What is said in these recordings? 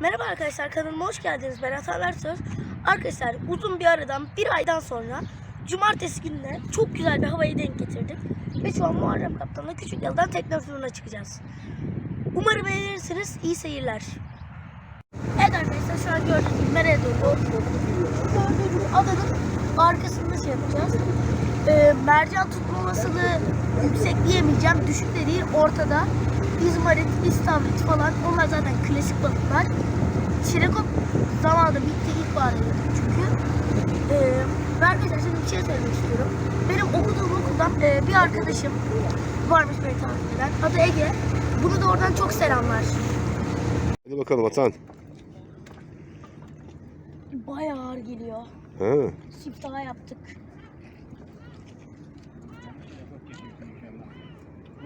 Merhaba arkadaşlar kanalıma hoş geldiniz. Ben Hasan Ersöz. Arkadaşlar uzun bir aradan bir aydan sonra cumartesi gününe çok güzel bir havayı denk getirdik. Ve şu an Muharrem Kaptan'la Küçük Yalı'dan tekne çıkacağız. Umarım beğenirsiniz. İyi seyirler. Evet arkadaşlar şu an gördüğünüz gibi meraya doğru. Gördüğünüz adanın arkasında şey yapacağız. Ee, mercan tutma olasılığı yüksek diyemeyeceğim. Düşük de değil ortada. İzmarit, istavrit falan onlar zaten klasik balıklar. Çinekop zamanında bitti ilk bahane çünkü. Ee, ve arkadaşlar şimdi bir şey söylemek istiyorum. Benim okuduğum okuldan e, bir arkadaşım varmış beni takip eden. Adı Ege. Bunu da oradan çok selamlar. Hadi bakalım Atan. Bayağı ağır geliyor. Ha. Siftah yaptık.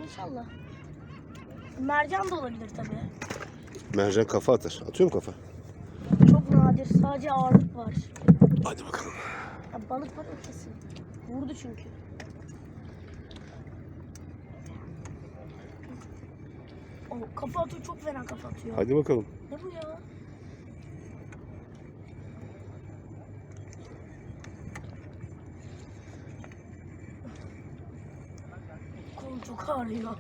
İnşallah. Mercan da olabilir tabii. Mercan kafa atar. Atıyor mu kafa? Çok nadir. Sadece ağırlık var. Hadi bakalım. Ya balık var o kesin. Vurdu çünkü. O kafa atıyor çok fena kafa atıyor. Hadi bakalım. Ne bu ya? Kolum çok ağrıyor.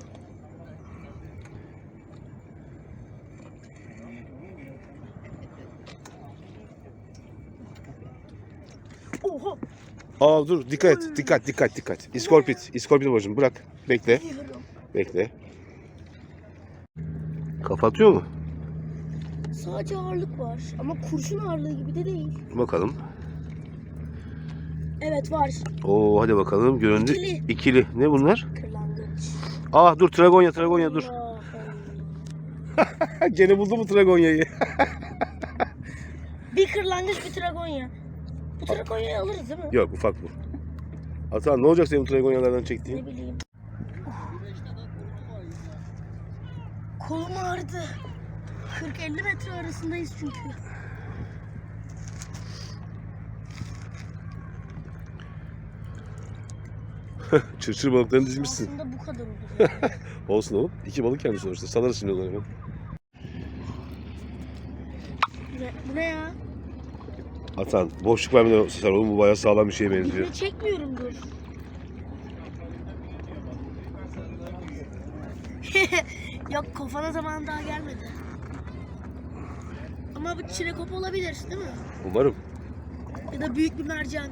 Oha! Aa dur dikkat et. Dikkat dikkat dikkat. İskorpit. İskorpit babacığım bırak. Bekle. Bekle. Kafa atıyor mu? Sadece ağırlık var ama kurşun ağırlığı gibi de değil. Bakalım. Evet var. Oo hadi bakalım. Göründü. İkili. İkili. Ne bunlar? Kırlangıç. Aa dur Tragonya Tragonya dur. Gene buldu mu Tragonya'yı? Bir kırlangıç bir tragonya. Bu tragonyayı alırız değil mi? Yok ufak bu. Atan ne olacak senin bu Tragonyalardan çektiğin? Ne bileyim. Kolum ağrıdı. 40-50 metre arasındayız çünkü. Çırçır balıklarını dizmişsin. Aslında bu kadar olur. Yani. Olsun oğlum. İki balık kendi sonuçta. Salarız şimdi onları hemen. Ne- bu ne ya? Atan boşluk vermeden sar oğlum. Bu bayağı sağlam bir şeye benziyor. İpini çekmiyorumdur. Yok kafana zaman daha gelmedi. Ama bu çilekop olabilir değil mi? Umarım. Ya da büyük bir mercan.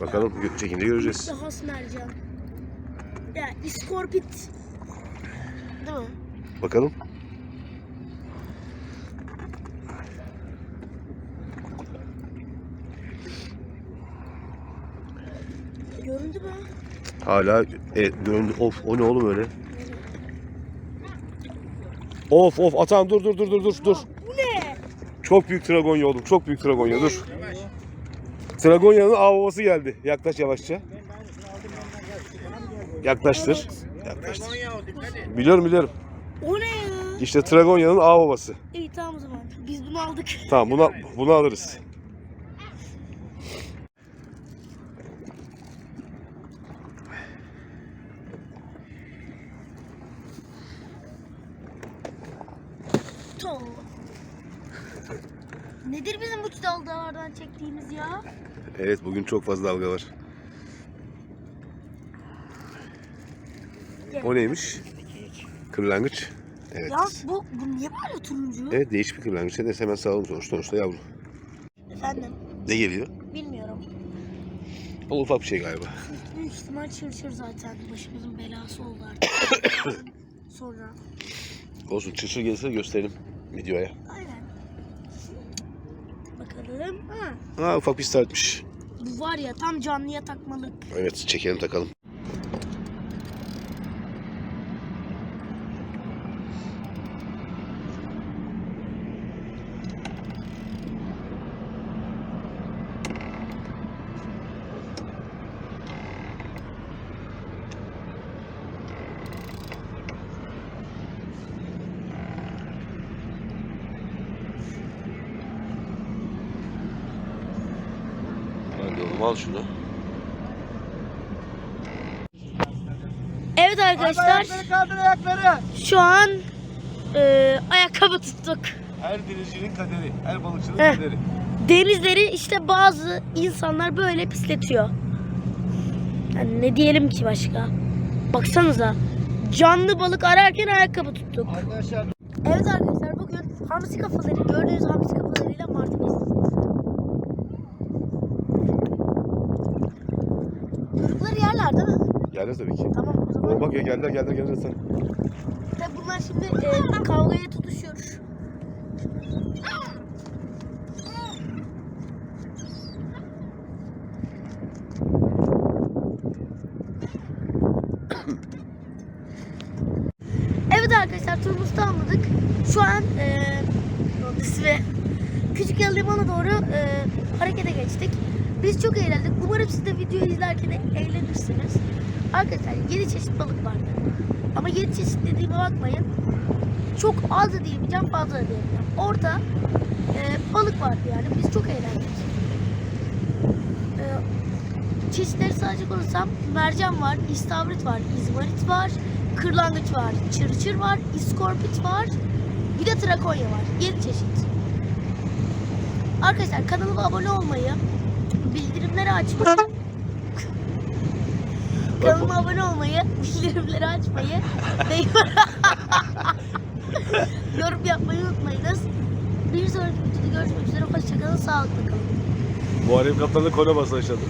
Bakalım çekimde göreceğiz. Daha has mercan. Ya iskorpit. Değil mi? Bakalım. Göründü mü? Hala e, göründü. Of o ne oğlum öyle? Of of Atan dur dur dur dur dur dur. Bu ne? Çok büyük Tragonya oğlum. Çok büyük Tragonya dur. Tragonya'nın avlaması geldi. Yaklaş yavaşça. Yaklaştır. Yaklaştır. Biliyorum biliyorum. O ne ya? İşte Tragonya'nın avlaması. İyi tamam o zaman. Biz bunu aldık. Tamam buna bunu alırız. Nedir bizim bu dalgalardan çektiğimiz ya? Evet bugün çok fazla dalga var. O neymiş? Kırlangıç. Evet. Ya bu, bu niye böyle turuncu? Evet değişik bir kırlangıç. Neyse hemen sağalım sonuçta. Sonuçta yavru. Efendim Ne geliyor? bilmiyorum. O ufak bir şey galiba. Büyük ihtimal çırçır zaten. Başımızın belası oldu artık. Sonra. Olsun çırçır gelirse gösterelim videoya. Aynen. Bakalım. Ha. Ha ufak bir startmış. Bu var ya tam canlıya takmalık. Evet çekelim takalım. Hadi oğlum al şunu. Evet arkadaşlar Ayakları kaldır ayakları. şu an e, ayakkabı tuttuk. Her denizcinin kaderi, her balıkçının Heh. kaderi. Denizleri işte bazı insanlar böyle pisletiyor. Yani ne diyelim ki başka? Baksanıza. Canlı balık ararken ayakkabı tuttuk. Arkadaşlar Evet arkadaşlar bugün hamsi kafaları gördüğünüz hamsi kafalarıyla martı besleyeceğiz. Geldi tabii ki. Tamam o zaman. Oo, bak ya geldiler geldiler geldiler sen. Tabii bunlar şimdi e, kavgaya tutuşuyor. Evet arkadaşlar turumuzu tamamladık. Şu an e, ve Küçük Liman'a doğru e, harekete geçtik. Biz çok eğlendik. Umarım siz de videoyu izlerken eğlenirsiniz. Arkadaşlar 7 çeşit balık vardı. Ama 7 çeşit dediğime bakmayın. Çok az da diyemeyeceğim, fazla da diyemeyeceğim. Orada e, balık vardı yani. Biz çok eğlendik. E, çeşitleri sayacak olursam mercan var, istavrit var, izmarit var, kırlangıç var, çırçır var, iskorpit var, bir de trakonya var. 7 çeşit. Arkadaşlar kanalıma abone olmayı, bildirimleri açmayı, kanalıma abone olmayı, bildirimleri açmayı ve yorum yapmayı unutmayınız. Bir sonraki videoda görüşmek üzere. Hoşçakalın. Sağlıklı kalın. Muharrem Kaptan da kona aşağıda.